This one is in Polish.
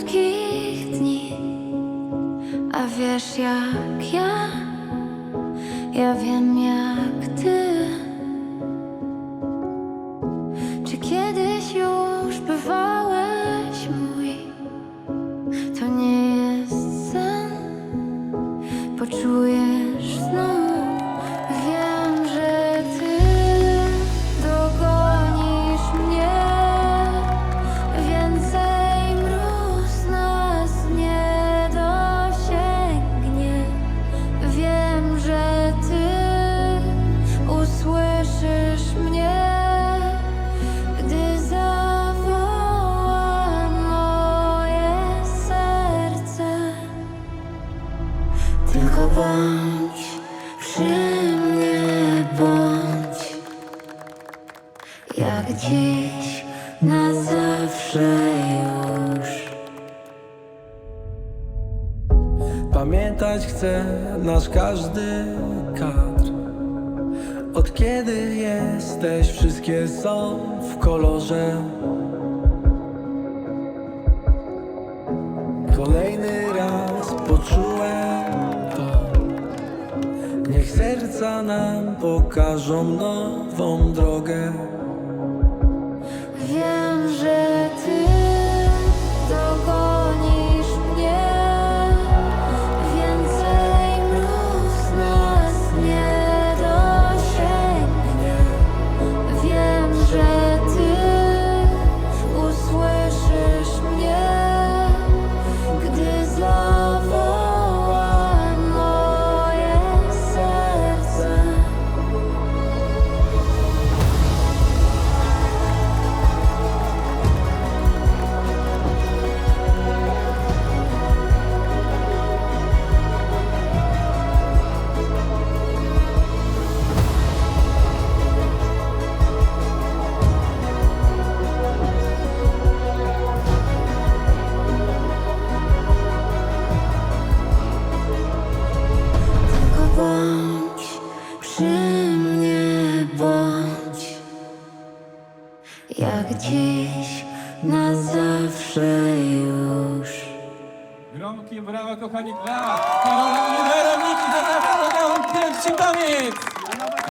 Krótkich dni. A wiesz jak ja? Ja wiem jak ty tylko bądź przy mnie, bądź jak dziś na zawsze już. Pamiętać chcę nasz każdy kadr Od kiedy jesteś, wszystkie są w kolorze Kolejny raz poczułem serca nam pokażą nową drogę przy mnie, bądź jak dziś na zawsze już. Gromkie brawa, kochani, dla Karola Weroniki, za naprawdę piękny taniec!